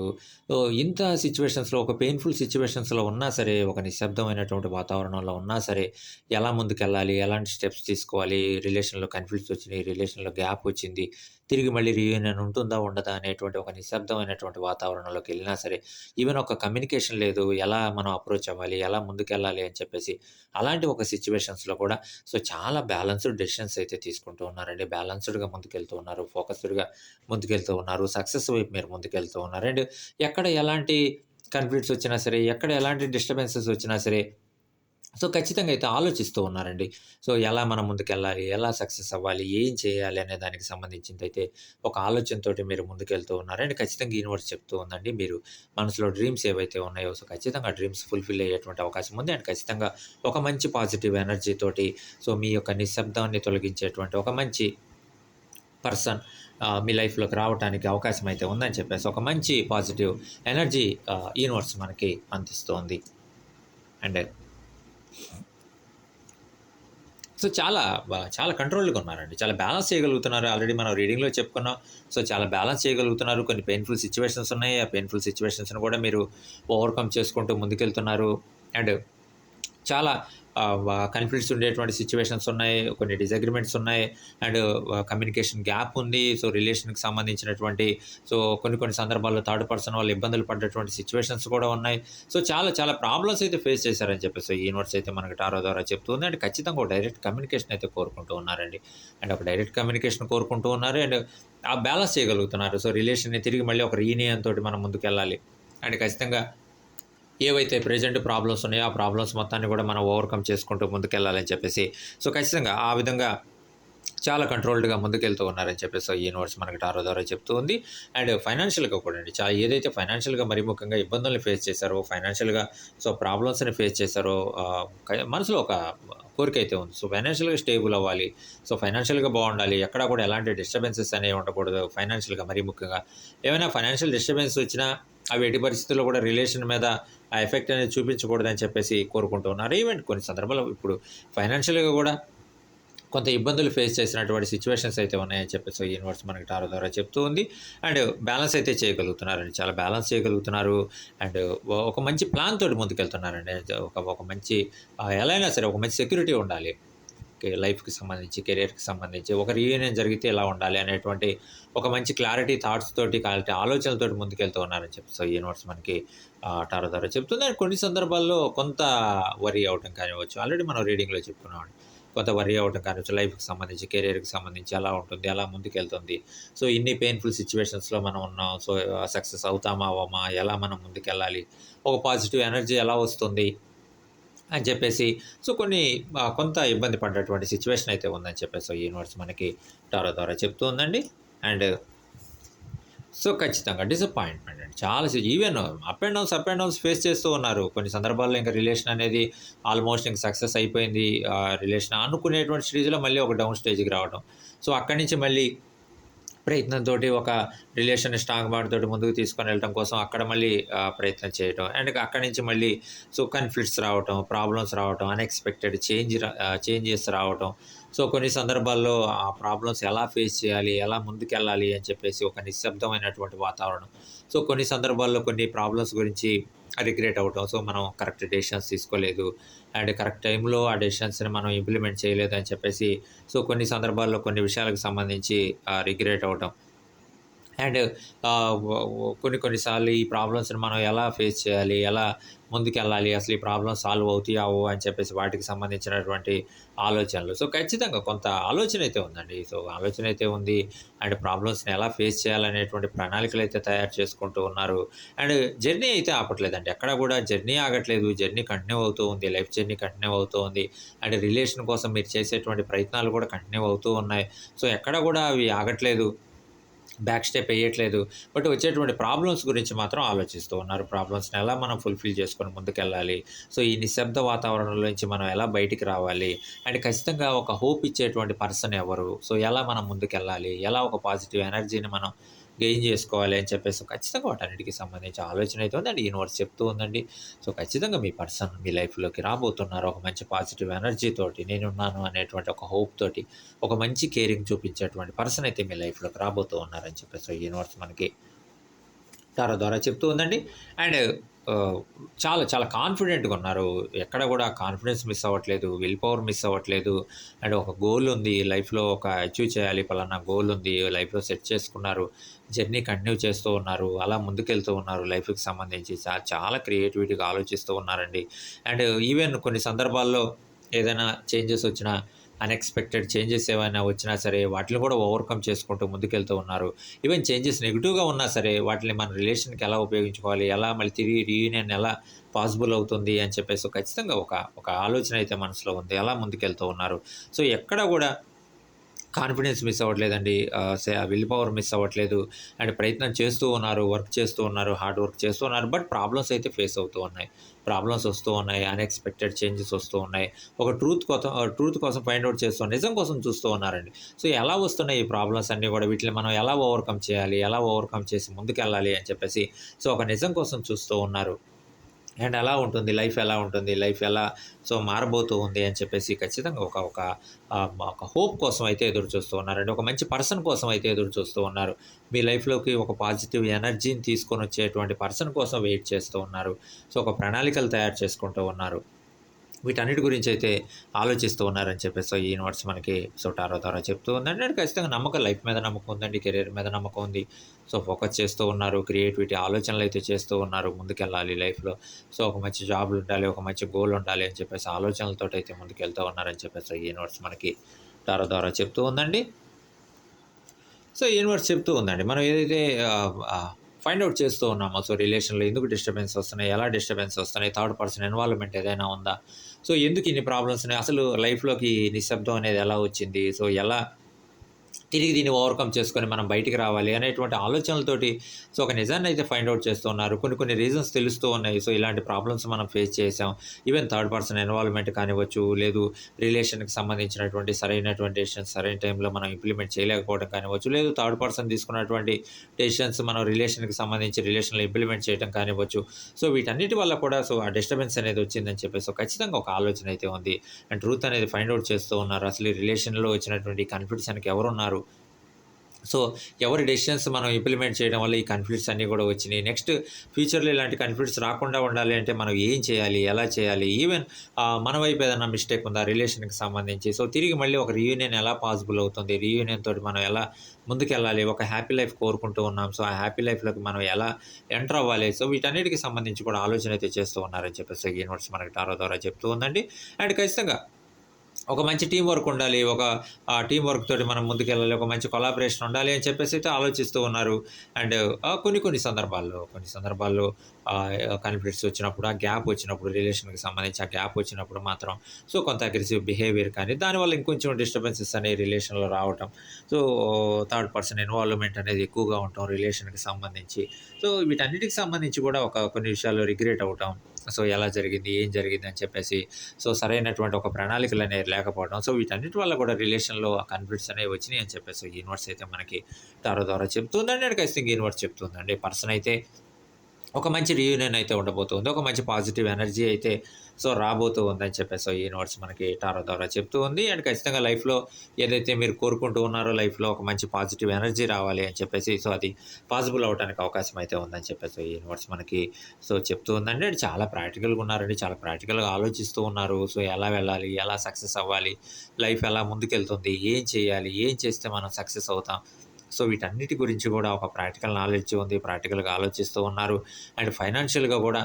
ఇంత సిచ్యువేషన్స్లో ఒక పెయిన్ఫుల్ సిచ్యువేషన్స్లో ఉన్నా సరే ఒక నిశ్శబ్దమైనటువంటి వాతావరణంలో ఉన్నా సరే ఎలా ముందుకెళ్ళాలి? ఎలాంటి స్టెప్స్ తీసుకోవాలి? రిలేషన్లో కన్ఫ్లిక్ట్స్ వచ్చినాయి రిలేషన్లో గ్యాప్ వచ్చింది తిరిగి మళ్ళీ రీయూనియన్ ఉంటుందా ఉండదా అనేటువంటి ఒక నిశ్శబ్దమైనటువంటి వాతావరణంలోకి వెళ్ళినా సరే ఈవెన్ ఒక కమ్యూనికేషన్ లేదు ఎలా మనం అప్రోచ్ అవ్వాలి ఎలా ముందుకెళ్ళాలి అని చెప్పేసి అలాంటి ఒక సిచ్యువేషన్స్లో కూడా సో చాలా బ్యాలెన్స్డ్ డెసిషన్స్ అయితే తీసుకుంటూ ఉన్నారండి. బ్యాలెన్స్డ్గా ముందుకెళ్తూ ఉన్నారు ఫోకస్డ్గా ముందుకెళ్తూ ఉన్నారు సక్సెస్ వైపు మీరు ముందుకెళ్తూ ఉన్నారు. అండ్ ఎక్కడ ఎలాంటి కన్ఫ్లిక్ట్స్ వచ్చినా సరే ఎక్కడ ఎలాంటి డిస్టర్బెన్సెస్ వచ్చినా సరే సో ఖచ్చితంగా అయితే ఆలోచిస్తూ ఉన్నారండి. సో ఎలా మనం ముందుకెళ్ళాలి? ఎలా సక్సెస్ అవ్వాలి? ఏం చేయాలి? అనే దానికి సంబంధించింది అయితే ఒక ఆలోచనతో మీరు ముందుకెళ్తూ ఉన్నారండి. ఖచ్చితంగా యూనివర్స్ చెప్తూ ఉందండి. మీరు మనసులో డ్రీమ్స్ ఏవైతే ఉన్నాయో సో ఖచ్చితంగా డ్రీమ్స్ ఫుల్ఫిల్ అయ్యేటువంటి అవకాశం ఉంది. అండ్ ఖచ్చితంగా ఒక మంచి పాజిటివ్ ఎనర్జీ తోటి సో మీ యొక్క నిశ్శబ్దాన్ని తొలగించేటువంటి ఒక మంచి పర్సన్ మీ లైఫ్లోకి రావడానికి అవకాశం అయితే ఉందని చెప్పేసి ఒక మంచి పాజిటివ్ ఎనర్జీ యూనివర్స్ మనకి అందిస్తోంది. అండ్ సో చాలా చాలా కంట్రోల్గా ఉన్నారండి చాలా బ్యాలెన్స్ చేయగలుగుతున్నారు. ఆల్రెడీ మనం రీడింగ్లో చెప్పుకున్నాం. సో చాలా బ్యాలెన్స్ చేయగలుగుతున్నారు. కొన్ని పెయిన్ఫుల్ సిచ్యువేషన్స్ ఉన్నాయి. ఆ పెయిన్ఫుల్ సిచ్యువేషన్స్ని కూడా మీరు ఓవర్కమ్ చేసుకుంటూ ముందుకెళ్తున్నారు. అండ్ చాలా కన్ఫ్లిక్ట్స్ ఉండేటువంటి సిచ్యువేషన్స్ ఉన్నాయి కొన్ని డిసగ్రిమెంట్స్ ఉన్నాయి అండ్ కమ్యూనికేషన్ గ్యాప్ ఉంది. సో రిలేషన్కి సంబంధించినటువంటి సో కొన్ని కొన్ని సందర్భాల్లో థర్డ్ పర్సన్ వాళ్ళు ఇబ్బందులు పడ్డటువంటి సిచ్యువేషన్స్ కూడా ఉన్నాయి. సో చాలా చాలా ప్రాబ్లమ్స్ అయితే ఫేస్ చేశారని చెప్పేసి ఈ యూనివర్స్ అయితే మనకి టారో ద్వారా చెప్తుంది. అండ్ ఖచ్చితంగా ఒక డైరెక్ట్ కమ్యూనికేషన్ అయితే కోరుకుంటూ ఉన్నారండి. అండ్ ఒక డైరెక్ట్ కమ్యూనికేషన్ కోరుకుంటూ ఉన్నారు. అండ్ ఆ బ్యాలెన్స్ చేయగలుగుతున్నారు. సో రిలేషన్ని తిరిగి మళ్ళీ ఒక రీనియన్ తోటి మనం ముందుకు వెళ్ళాలి అండ్ ఖచ్చితంగా ఏవైతే ప్రజెంట్ ప్రాబ్లమ్స్ ఉన్నాయో ఆ ప్రాబ్లమ్స్ మొత్తాన్ని కూడా మనం ఓవర్కమ్ చేసుకుంటూ ముందుకెళ్ళాలని చెప్పేసి సో ఖచ్చితంగా ఆ విధంగా చాలా కంట్రోల్డ్గా ముందుకెళ్తూ ఉన్నారని చెప్పేసి ఈ యూనివర్స్ మనకి టారో ద్వారా చెప్తూ ఉంది. అండ్ ఫైనాన్షియల్గా కూడా అండి చాలా ఏదైతే ఫైనాన్షియల్గా మరి ముఖ్యంగా ఇబ్బందుల్ని ఫేస్ చేశారో ఫైనాన్షియల్గా సో ప్రాబ్లమ్స్ని ఫేస్ చేశారో మనసులో ఒక కోరిక అయితే ఉంది. సో ఫైనాన్షియల్గా స్టేబుల్ అవ్వాలి సో ఫైనాన్షియల్గా బాగుండాలి ఎక్కడా కూడా ఎలాంటి డిస్టర్బెన్సెస్ అనేవి ఉండకూడదు ఫైనాన్షియల్గా మరీ ముఖ్యంగా. ఏమైనా ఫైనాన్షియల్ డిస్టర్బెన్స్ వచ్చినా అవి ఎట్టి పరిస్థితుల్లో కూడా రిలేషన్ మీద ఆ ఎఫెక్ట్ అనేది చూపించకూడదని చెప్పేసి కోరుకుంటూ ఉన్నారు. ఈవెన్ కొన్ని సందర్భాల్లో ఇప్పుడు ఫైనాన్షియల్గా కూడా కొంత ఇబ్బందులు ఫేస్ చేసినటువంటి సిచ్యువేషన్స్ అయితే ఉన్నాయని చెప్పేసి యూనివర్స్ మనకి టారో ద్వారా చెప్తూ ఉంది. అండ్ బ్యాలెన్స్ అయితే చేయగలుగుతున్నారండి. చాలా బ్యాలెన్స్ చేయగలుగుతున్నారు. అండ్ ఒక మంచి ప్లాన్ తోటి ముందుకెళ్తున్నారండి. ఒక ఒక మంచి ఎలా అయినా సరే ఒక మంచి సెక్యూరిటీ ఉండాలి. లైఫ్కి సంబంధించి కెరియర్కి సంబంధించి ఒక రీయూనియన్ జరిగితే ఎలా ఉండాలి అనేటువంటి ఒక మంచి క్లారిటీ థాట్స్ తోటి క్లారిటీ ఆలోచనలతోటి ముందుకెళ్తూ ఉన్నారని చెప్పి సో యూనివర్స్ మనకి ఆ, టారో ద్వారా చెప్తుంది. అండ్ కొన్ని సందర్భాల్లో కొంత వరి అవటం కానివ్వచ్చు ఆల్రెడీ మనం రీడింగ్లో చెప్పుకున్నాం కొంత వరి అవటం కానివచ్చు లైఫ్కి సంబంధించి కెరియర్కి సంబంధించి ఎలా ఉంటుంది ఎలా ముందుకెళ్తుంది. సో ఇన్ని పెయిన్ఫుల్ సిచ్యువేషన్స్లో మనం ఉన్నాం. సో సక్సెస్ అవుతామా అవ్వమా ఎలా మనం ముందుకెళ్ళాలి ఒక పాజిటివ్ ఎనర్జీ ఎలా వస్తుంది అని చెప్పేసి సో కొన్ని కొంత ఇబ్బంది పడ్డటువంటి సిచ్యువేషన్ అయితే ఉందని చెప్పేసి ఈ యూనివర్స్ మనకి టారో ద్వారా చెప్తూ ఉందండి. అండ్ సో ఖచ్చితంగా డిసప్పాయింట్మెంట్ అండి. చాలా even up and downs up and downs face చేస్తూ ఉన్నారు. కొన్ని సందర్భాల్లో ఇంకా రిలేషన్ అనేది ఆల్మోస్ట్ ఇంకా సక్సెస్ అయిపోయింది. రిలేషన్ అనుకునేటువంటి స్టేజ్లో మళ్ళీ ఒక డౌన్ స్టేజ్కి రావడం సో అక్కడి నుంచి మళ్ళీ ప్రయత్నంతో ఒక రిలేషన్ స్ట్రాంగ్ తోటి ముందుకు తీసుకొని వెళ్ళడం కోసం అక్కడ మళ్ళీ ప్రయత్నం చేయటం. అండ్ అక్కడి నుంచి మళ్ళీ సో కన్ఫ్లిక్ట్స్ రావటం ప్రాబ్లమ్స్ రావటం అన్ఎక్స్పెక్టెడ్ చేంజ్ చేంజెస్ రావటం. సో కొన్ని సందర్భాల్లో ఆ ప్రాబ్లమ్స్ ఎలా ఫేస్ చేయాలి ఎలా ముందుకెళ్ళాలి అని చెప్పేసి ఒక నిశ్శబ్దమైనటువంటి వాతావరణం. సో కొన్ని సందర్భాల్లో కొన్ని ప్రాబ్లమ్స్ గురించి రిగ్రెట్ అవటం సో మనం కరెక్ట్ డెసిషన్స్ తీసుకోలేదు. అండ్ కరెక్ట్ టైంలో ఆ డెసిషన్స్ని మనం ఇంప్లిమెంట్ చేయలేదు అని చెప్పేసి సో కొన్ని సందర్భాల్లో కొన్ని విషయాలకు సంబంధించి రిగ్రెట్ అవటం అండ్ కొన్ని కొన్నిసార్లు ఈ ప్రాబ్లమ్స్ని మనం ఎలా ఫేస్ చేయాలి ఎలా ముందుకెళ్ళాలి అసలు ఈ ప్రాబ్లమ్స్ సాల్వ్ అవుతాయావు అని చెప్పేసి వాటికి సంబంధించినటువంటి ఆలోచనలు. సో ఖచ్చితంగా కొంత ఆలోచన అయితే ఉందండి. సో ఆలోచన అయితే ఉంది. అండ్ ప్రాబ్లమ్స్ని ఎలా ఫేస్ చేయాలనేటువంటి ప్రణాళికలు అయితే తయారు చేసుకుంటూ ఉన్నారు. అండ్ జర్నీ అయితే ఆపట్లేదండి. ఎక్కడ కూడా జర్నీ ఆగట్లేదు. జర్నీ కంటిన్యూ అవుతూ ఉంది. లైఫ్ జర్నీ కంటిన్యూ అవుతూ ఉంది. అండ్ రిలేషన్ కోసం మీరు చేసేటువంటి ప్రయత్నాలు కూడా కంటిన్యూ అవుతూ ఉన్నాయి. సో ఎక్కడ కూడా అవి ఆగట్లేదు. బ్యాక్ స్టెప్ వేయట్లేదు. బట్ వచ్చేటువంటి ప్రాబ్లమ్స్ గురించి మాత్రం ఆలోచిస్తూ ఉన్నారు. ప్రాబ్లమ్స్ని ఎలా మనం ఫుల్ఫిల్ చేసుకొని ముందుకెళ్ళాలి? సో ఈ నిశ్శబ్ద వాతావరణంలో నుంచి మనం ఎలా బయటికి రావాలి? అండ్ ఖచ్చితంగా ఒక హోప్ ఇచ్చేటువంటి పర్సన్ ఎవరు? సో ఎలా మనం ముందుకెళ్ళాలి? ఎలా ఒక పాజిటివ్ ఎనర్జీని మనం గెయిన్ చేసుకోవాలి అని చెప్పేసి ఖచ్చితంగా వాటన్నిటికి సంబంధించి ఆలోచన అయితే ఉందండి. యూనివర్స్ చెప్తూ ఉందండి. సో ఖచ్చితంగా మీ పర్సన్ మీ లైఫ్లోకి రాబోతున్నారు. ఒక మంచి పాజిటివ్ ఎనర్జీ తోటి నేనున్నాను అనేటువంటి ఒక హోప్ తోటి ఒక మంచి కేరింగ్ చూపించేటువంటి పర్సన్ అయితే మీ లైఫ్లోకి రాబోతూ ఉన్నారని చెప్పేసి యూనివర్స్ మనకి టారో ద్వారా చెప్తూ ఉందండి. అండ్ చాలా చాలా కాన్ఫిడెంట్గా ఉన్నారు. ఎక్కడ కూడా కాన్ఫిడెన్స్ మిస్ అవ్వట్లేదు విల్ పవర్ మిస్ అవ్వట్లేదు. అండ్ ఒక గోల్ ఉంది లైఫ్లో ఒక అచీవ్ చేయాలి పలానా గోల్ ఉంది లైఫ్లో సెట్ చేసుకున్నారు జర్నీ కంటిన్యూ చేస్తూ ఉన్నారు అలా ముందుకెళ్తూ ఉన్నారు లైఫ్కి సంబంధించి. చాలా క్రియేటివిటీగా ఆలోచిస్తూ ఉన్నారండి. అండ్ ఈవెన్ కొన్ని సందర్భాల్లో ఏదైనా చేంజెస్ వచ్చినా అన్ఎక్స్పెక్టెడ్ చేంజెస్ ఏమైనా వచ్చినా సరే వాటిని కూడా ఓవర్కమ్ చేసుకుంటూ ముందుకెళ్తూ ఉన్నారు. ఈవెన్ చేంజెస్ నెగిటివ్గా ఉన్నా సరే వాటిని మన రిలేషన్కి ఎలా ఉపయోగించుకోవాలి ఎలా మళ్ళీ తిరిగి రీయూనియన్ ఎలా పాసిబుల్ అవుతుంది అని చెప్పేసి ఖచ్చితంగా ఒక ఒక ఆలోచన అయితే మనసులో ఉంది. ఎలా ముందుకెళ్తూ ఉన్నారు. సో ఎక్కడ కూడా కాన్ఫిడెన్స్ మిస్ అవ్వట్లేదండి. విల్ పవర్ మిస్ అవ్వట్లేదు. అండ్ ప్రయత్నం చేస్తూ ఉన్నారు వర్క్ చేస్తూ ఉన్నారు హార్డ్ వర్క్ చేస్తూ ఉన్నారు బట్ ప్రాబ్లమ్స్ అయితే ఫేస్ అవుతూ ఉన్నాయి. ప్రాబ్లమ్స్ వస్తూ ఉన్నాయి అన్ఎక్స్పెక్టెడ్ చేంజెస్ వస్తూ ఉన్నాయి. ఒక ట్రూత్ కోసం ట్రూత్ కోసం ఫైండ్ అవుట్ చేస్తూ నిజం కోసం చూస్తూ ఉన్నారండి. సో ఎలా వస్తున్నాయి ఈ ప్రాబ్లమ్స్ అన్నీ కూడా? వీటిని మనం ఎలా ఓవర్కమ్ చేయాలి? ఎలా ఓవర్కమ్ చేసి ముందుకెళ్ళాలి అని చెప్పేసి సో ఒక నిజం కోసం చూస్తూ ఉన్నారు. అండ్ ఎలా ఉంటుంది లైఫ్ ఎలా ఉంటుంది లైఫ్ ఎలా సో మారబోతూ ఉంది అని చెప్పేసి ఖచ్చితంగా ఒక ఒక ఒక హోప్ కోసం అయితే ఎదురు చూస్తూ ఉన్నారండి. ఒక మంచి పర్సన్ కోసం అయితే ఎదురు చూస్తూ ఉన్నారు. మీ లైఫ్లోకి ఒక పాజిటివ్ ఎనర్జీని తీసుకొని వచ్చేటువంటి పర్సన్ కోసం వెయిట్ చేస్తూ ఉన్నారు. సో ఒక ప్రణాళికలు తయారు చేసుకుంటూ ఉన్నారు. వీటన్నిటి గురించి అయితే ఆలోచిస్తూ ఉన్నారని చెప్పేసి సో ఈ యూనివర్స్ మనకి సో టారో ద్వారా చెప్తూ ఉందండి అండ్ ఖచ్చితంగా నమ్మకం లైఫ్ మీద నమ్మకం ఉందండి కెరీర్ మీద నమ్మకం ఉంది. సో ఫోకస్ చేస్తూ ఉన్నారు క్రియేటివిటీ ఆలోచనలు అయితే చేస్తూ ఉన్నారు ముందుకెళ్ళాలి లైఫ్లో. సో ఒక మంచి జాబ్లు ఉండాలి ఒక మంచి గోల్ ఉండాలి అని చెప్పేసి ఆలోచనలతో అయితే ముందుకెళ్తూ ఉన్నారని చెప్పేసి ఈ యూనివర్స్ మనకి టారో ద్వారా చెప్తూ ఉందండి. సో యూనివర్స్ చెప్తూ ఉందండి. మనం ఏదైతే ఫైండ్ అవుట్ చేస్తూ ఉన్నామో సో రిలేషన్లో ఎందుకు డిస్టర్బెన్స్ వస్తున్నాయి ఎలా డిస్టర్బెన్స్ వస్తున్నాయి థర్డ్ పర్సన్ ఇన్వాల్వ్మెంట్ ఏదైనా ఉందా సో ఎందుకు ఇన్ని ప్రాబ్లమ్స్ ఉన్నాయి? అసలు లైఫ్లోకి నిశ్శబ్దం అనేది ఎలా వచ్చింది? సో ఎలా తిరిగి దీన్ని ఓవర్కమ్ చేసుకొని మనం బయటికి రావాలి అనేటువంటి ఆలోచనలతోటి సో ఒక నిజాన్ని అయితే ఫైండ్ అవుట్ చేస్తూ ఉన్నారు కొన్ని కొన్ని రీజన్స్ తెలుస్తూ ఉన్నాయి. సో ఇలాంటి ప్రాబ్లమ్స్ మనం ఫేస్ చేసాం. ఈవెన్ థర్డ్ పర్సన్ ఇన్వాల్వ్మెంట్ కానివ్వచ్చు లేదు రిలేషన్కి సంబంధించినటువంటి సరైనటువంటి డెసిషన్స్ సరైన టైంలో మనం ఇంప్లిమెంట్ చేయలేకపోవడం కానివ్వచ్చు లేదు థర్డ్ పర్సన్ తీసుకున్నటువంటి డెసిషన్స్ మనం రిలేషన్కి సంబంధించి రిలేషన్లో ఇంప్లిమెంట్ చేయడం కానివ్వచ్చు. సో వీటన్నిటి వల్ల కూడా సో ఆ డిస్టర్బెన్స్ అనేది వచ్చిందని చెప్పేసి సో ఖచ్చితంగా ఒక ఆలోచన అయితే ఉంది. అండ్ ట్రూత్ అనేది ఫైండ్ అవుట్ చేస్తూ ఉన్నారు. అసలు ఈ రిలేషన్లో వచ్చినటువంటి కన్ఫ్యూషన్కి ఎవరున్నారు? సో ఎవరి డెసిషన్స్ మనం ఇంప్లిమెంట్ చేయడం వల్ల ఈ కన్ఫ్లిక్ట్స్ అన్నీ కూడా వచ్చినాయి. నెక్స్ట్ ఫ్యూచర్లో ఇలాంటి కన్ఫ్లిక్ట్స్ రాకుండా ఉండాలి అంటే మనం ఏం చేయాలి? ఎలా చేయాలి? ఈవెన్ మన వైపు ఏదైనా మిస్టేక్ ఉందా? రిలేషన్కి సంబంధించి. సో తిరిగి మళ్ళీ ఒక రీయూనియన్ ఎలా పాసిబుల్ అవుతుంది? రీయూనియన్ తోటి మనం ఎలా ముందుకెళ్ళాలి? ఒక హ్యాపీ లైఫ్ కోరుకుంటూ ఉన్నాం. సో ఆ హ్యాపీ లైఫ్లోకి మనం ఎలా ఎంటర్ అవ్వాలి? సో వీటన్నిటికి సంబంధించి కూడా ఆలోచన అయితే చేస్తూ ఉన్నారని చెప్పేసి యూనివర్స్ మనకి టారో ద్వారా చెప్తూ ఉందండి. అండ్ ఖచ్చితంగా ఒక మంచి టీం వర్క్ ఉండాలి ఒక టీం వర్క్ తోటి మనం ముందుకెళ్ళాలి ఒక మంచి కొలాబరేషన్ ఉండాలి అని చెప్పేసి అయితే ఆలోచిస్తూ ఉన్నారు. అండ్ కొన్ని కొన్ని సందర్భాల్లో కొన్ని సందర్భాల్లో కాన్ఫ్లిక్ట్స్ వచ్చినప్పుడు ఆ గ్యాప్ వచ్చినప్పుడు రిలేషన్కి సంబంధించి ఆ గ్యాప్ వచ్చినప్పుడు మాత్రం సో కొంత అగ్రెసివ్ బిహేవియర్ కానీ దానివల్ల ఇంకొంచెం డిస్టర్బెన్సెస్ అనేవి రిలేషన్లో రావటం సో థర్డ్ పర్సన్ ఇన్వాల్వ్మెంట్ అనేది ఎక్కువగా ఉండటం రిలేషన్కి సంబంధించి. సో వీటన్నిటికి సంబంధించి కూడా ఒక కొన్ని విషయాల్లో రిగ్రెట్ అవటం సో ఎలా జరిగింది ఏం జరిగింది అని చెప్పేసి సో సరైనటువంటి ఒక ప్రణాళికలు అనేవి లేకపోవడం సో వీటన్నిటి వల్ల కూడా రిలేషన్లో ఆ కన్ఫ్లిక్ట్స్ అనేవి వచ్చినాయి అని చెప్పేసి యూనివర్స్ అయితే మనకి తారో ద్వారా చెప్తుందండి అండ్ ఖచ్చితంగా యూనివర్స్ చెప్తుందండి పర్సన్ అయితే ఒక మంచి రీయూనియన్ అయితే ఉండబోతుంది. ఒక మంచి పాజిటివ్ ఎనర్జీ అయితే సో రాబోతూ ఉందని చెప్పేసి ఈ యూనివర్స్ మనకి టారో ద్వారా చెప్తూ ఉంది. అండ్ ఖచ్చితంగా లైఫ్లో ఏదైతే మీరు కోరుకుంటూ ఉన్నారో లైఫ్లో ఒక మంచి పాజిటివ్ ఎనర్జీ రావాలి అని చెప్పేసి సో అది పాసిబుల్ అవడానికి అవకాశం అయితే ఉందని చెప్పేసి ఈ యూనివర్స్ మనకి సో చెప్తూ ఉందండి. అండ్ చాలా ప్రాక్టికల్గా ఉన్నారండి. చాలా ప్రాక్టికల్గా ఆలోచిస్తూ ఉన్నారు. సో ఎలా వెళ్ళాలి? ఎలా సక్సెస్ అవ్వాలి? లైఫ్ ఎలా ముందుకెళ్తుంది? ఏం చేయాలి? ఏం చేస్తే మనం సక్సెస్ అవుతాం? సో వీటన్నిటి గురించి కూడా ఒక ప్రాక్టికల్ నాలెడ్జ్ ఉంది. ప్రాక్టికల్గా ఆలోచిస్తూ ఉన్నారు. అండ్ ఫైనాన్షియల్గా కూడా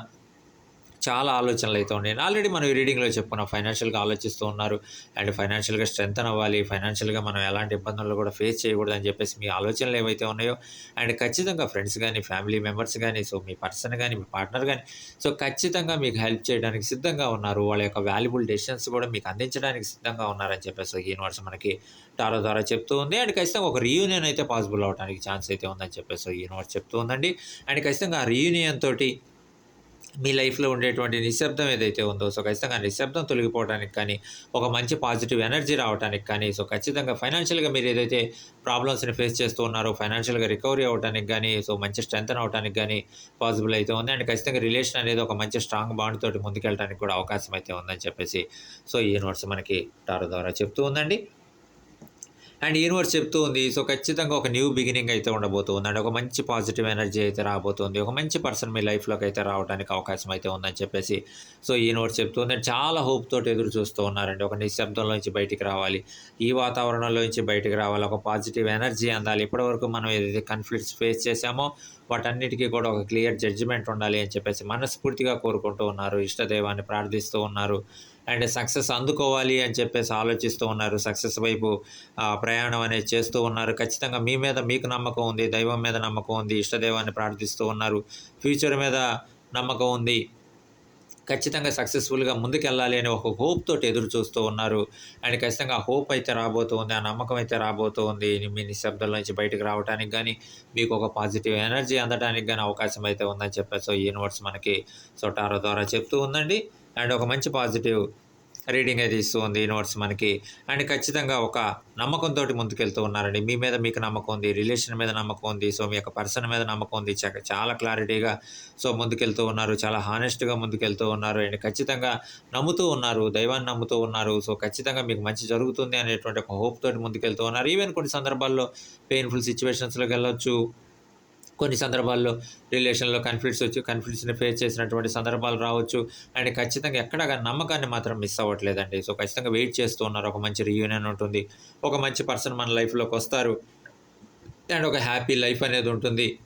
చాలా ఆలోచనలు అయితే ఉన్నాయి. ఆల్రెడీ మనం ఈ రీడింగ్లో చెప్పుకున్నాం ఫైనాన్షియల్గా ఆలోచిస్తూ ఉన్నారు. అండ్ ఫైనాన్షియల్గా స్ట్రెంత్ అవ్వాలి. ఫైనాన్షియల్గా మనం ఎలాంటి ఇబ్బందులు కూడా ఫేస్ చేయకూడదు అని చెప్పేసి మీ ఆలోచనలు ఏవైతే ఉన్నాయో అండ్ ఖచ్చితంగా ఫ్రెండ్స్ కానీ ఫ్యామిలీ మెంబర్స్ కానీ సో మీ పర్సన్ కానీ మీ పార్ట్నర్ కానీ సో ఖచ్చితంగా మీకు హెల్ప్ చేయడానికి సిద్ధంగా ఉన్నారు. వాళ్ళ యొక్క వాల్యుబుల్ డెసిషన్స్ కూడా మీకు అందించడానికి సిద్ధంగా ఉన్నారని చెప్పేసి యూనివర్స్ మనకి టారో ద్వారా చెప్తూ ఉంది. అండ్ ఖచ్చితంగా ఒక రీయూనియన్ అయితే పాసిబుల్ అవడానికి ఛాన్స్ అయితే ఉందని చెప్పేసి యూనివర్స్ చెప్తూ ఉందండి. అండ్ ఖచ్చితంగా ఆ రీయూనియన్ తోటి మీ లైఫ్లో ఉండేటువంటి నిశ్శబ్దం ఏదైతే ఉందో సో ఖచ్చితంగా నిశ్శబ్దం తొలగిపోవడానికి కానీ ఒక మంచి పాజిటివ్ ఎనర్జీ రావడానికి కానీ సో ఖచ్చితంగా ఫైనాన్షియల్గా మీరు ఏదైతే ప్రాబ్లమ్స్ని ఫేస్ చేస్తూ ఉన్నారో ఫైనాన్షియల్గా రికవరీ అవ్వడానికి కానీ సో మంచి స్ట్రెంత్ అవడానికి కానీ పాసిబుల్ అయితే ఉంది. అండ్ ఖచ్చితంగా రిలేషన్ అనేది ఒక మంచి స్ట్రాంగ్ బాండ్ తోటి ముందుకెళ్ళడానికి కూడా అవకాశం అయితే ఉందని చెప్పేసి సో ఈ యూనివర్స్ మనకి టారో ద్వారా చెప్తూ ఉందండి. అండ్ యూనివర్స్ చెప్తూ ఉంది సో ఖచ్చితంగా ఒక న్యూ బిగినింగ్ అయితే ఉండబోతుంది అండ్ ఒక మంచి పాజిటివ్ ఎనర్జీ అయితే రాబోతుంది. ఒక మంచి పర్సన్ మీ లైఫ్లోకి అయితే రావడానికి అవకాశం అయితే ఉందని చెప్పేసి సో యూనివర్స్ చెప్తుంది అండ్ చాలా హోప్ తోటి ఎదురు చూస్తూ ఉన్నారండి. ఒక నిశ్శబ్దంలోంచి బయటికి రావాలి. ఈ వాతావరణంలోంచి బయటికి రావాలి. ఒక పాజిటివ్ ఎనర్జీ అందాలి. ఇప్పటివరకు మనం ఏదైతే కన్ఫ్లిక్ట్స్ ఫేస్ చేశామో వాటన్నిటికీ కూడా ఒక క్లియర్ జడ్జిమెంట్ ఉండాలి అని చెప్పేసి మనస్ఫూర్తిగా కోరుకుంటూ ఉన్నారు ఇష్టదైవాన్ని ప్రార్థిస్తూ ఉన్నారు. అండ్ సక్సెస్ అందుకోవాలి అని చెప్పేసి ఆలోచిస్తూ ఉన్నారు. సక్సెస్ వైపు ప్రయాణం అనేది చేస్తూ ఉన్నారు. ఖచ్చితంగా మీ మీద మీకు నమ్మకం ఉంది దైవం మీద నమ్మకం ఉంది ఇష్టదైవాన్ని ప్రార్థిస్తూ ఉన్నారు. ఫ్యూచర్ మీద నమ్మకం ఉంది. ఖచ్చితంగా సక్సెస్ఫుల్గా ముందుకెళ్ళాలి అని ఒక హోప్ తోటి ఎదురు చూస్తూ ఉన్నారు. అండ్ ఖచ్చితంగా హోప్ అయితే రాబోతుంది ఆ నమ్మకం అయితే రాబోతుంది మీ నిశ్శబ్దం నుంచి బయటకు రావడానికి కానీ మీకు ఒక పాజిటివ్ ఎనర్జీ అందడానికి కానీ అవకాశం అయితే ఉందని చెప్పేసి యూనివర్స్ మనకి సో టారో ద్వారా చెప్తూ ఉందండి. అండ్ ఒక మంచి పాజిటివ్ రీడింగ్ అయితే ఇస్తూ ఉంది మనకి. అండ్ ఖచ్చితంగా ఒక నమ్మకంతో ముందుకెళ్తూ ఉన్నారండి. మీ మీద మీకు నమ్మకం ఉంది రిలేషన్ మీద నమ్మకం ఉంది సో మీ యొక్క పర్సన్ మీద నమ్మకం ఉంది. చాలా క్లారిటీగా సో ముందుకెళ్తూ ఉన్నారు చాలా హానెస్ట్గా ముందుకెళ్తూ ఉన్నారు. అండ్ ఖచ్చితంగా నమ్ముతూ ఉన్నారు దైవాన్ని నమ్ముతూ ఉన్నారు. సో ఖచ్చితంగా మీకు మంచి జరుగుతుంది అనేటువంటి ఒక హోప్ తోటి ముందుకెళ్తూ ఉన్నారు. ఈవెన్ కొన్ని సందర్భాల్లో పెయిన్ఫుల్ సిచ్యువేషన్స్లోకి వెళ్ళొచ్చు. కొన్ని సందర్భాల్లో రిలేషన్లో కన్ఫ్లిక్ట్స్ వచ్చి కన్ఫ్లిక్ట్స్ని ఫేస్ చేసినటువంటి సందర్భాలు రావచ్చు. అండ్ ఖచ్చితంగా ఎక్కడా కానీ నమ్మకాన్ని మాత్రం మిస్ అవ్వట్లేదండి. సో ఖచ్చితంగా వెయిట్ చేస్తూ ఉన్నారు. ఒక మంచి రియూనియన్ ఉంటుంది. ఒక మంచి పర్సన్ మన లైఫ్లోకి వస్తారు. అండ్ ఒక హ్యాపీ లైఫ్ అనేది ఉంటుంది.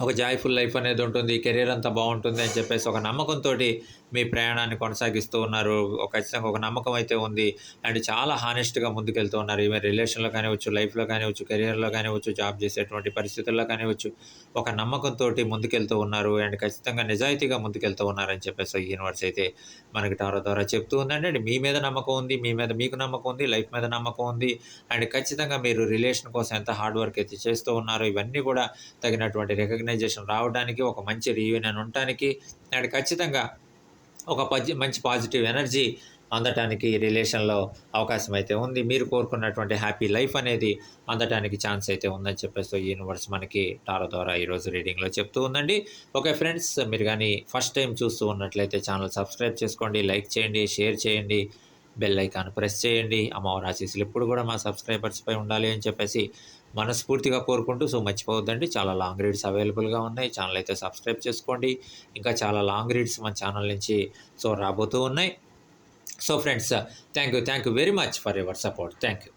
ఒక జాయ్ఫుల్ లైఫ్ అనేది ఉంటుంది. కెరీర్ అంతా బాగుంటుంది అని చెప్పేసి ఒక నమ్మకంతో మీ ప్రయాణాన్ని కొనసాగిస్తూ ఉన్నారు. ఖచ్చితంగా ఒక నమ్మకం అయితే ఉంది. అండ్ చాలా హానెస్ట్గా ముందుకెళ్తూ ఉన్నారు. ఈమె రిలేషన్లో కానివచ్చు లైఫ్లో కానివచ్చు కెరియర్లో కానివచ్చు జాబ్ చేసేటువంటి పరిస్థితుల్లో కానివచ్చు ఒక నమ్మకంతో ముందుకెళ్తూ ఉన్నారు. అండ్ ఖచ్చితంగా నిజాయితీగా ముందుకెళ్తూ ఉన్నారని చెప్పేసి ఈ యూనివర్స్ అయితే మనకి టారో ద్వారా చెప్తూ ఉందండి. అండ్ మీ మీద నమ్మకం ఉంది మీ మీద మీకు నమ్మకం ఉంది లైఫ్ మీద నమ్మకం ఉంది. అండ్ ఖచ్చితంగా మీరు రిలేషన్ కోసం ఎంత హార్డ్ వర్క్ అయితే చేస్తూ ఉన్నారో ఇవన్నీ కూడా తగినటువంటి రికగ్నైజేషన్ రావడానికి ఒక మంచి రీయూనియన్ ఉండటానికి అండ్ ఖచ్చితంగా ఒక పజి మంచి పాజిటివ్ ఎనర్జీ అందటానికి రిలేషన్లో అవకాశం అయితే ఉంది. మీరు కోరుకున్నటువంటి హ్యాపీ లైఫ్ అనేది అందటానికి ఛాన్స్ అయితే ఉందని చెప్పేసి యూనివర్స్ మనకి టారో ద్వారా ఈరోజు రీడింగ్లో చెప్తూ ఉందండి. ఓకే ఫ్రెండ్స్ మీరు కానీ ఫస్ట్ టైం చూస్తూ ఉన్నట్లయితే ఛానల్ సబ్స్క్రైబ్ చేసుకోండి లైక్ చేయండి షేర్ చేయండి బెల్ ఐకాన్ ప్రెస్ చేయండి. అమ్మవారి ఆశీస్సులు ఎప్పుడు కూడా మా సబ్స్క్రైబర్స్పై ఉండాలి అని చెప్పేసి మనస్ఫూర్తిగా కోరుకుంటూ సో మర్చిపోవద్దండి. చాలా లాంగ్ రీడ్స్ అవైలబుల్గా ఉన్నాయి. ఛానల్ అయితే సబ్స్క్రైబ్ చేసుకోండి. ఇంకా చాలా లాంగ్ రీడ్స్ మన ఛానల్ నుంచి సో రాబోతూ ఉన్నాయి. So friends thank you thank you very much for your support. Thank you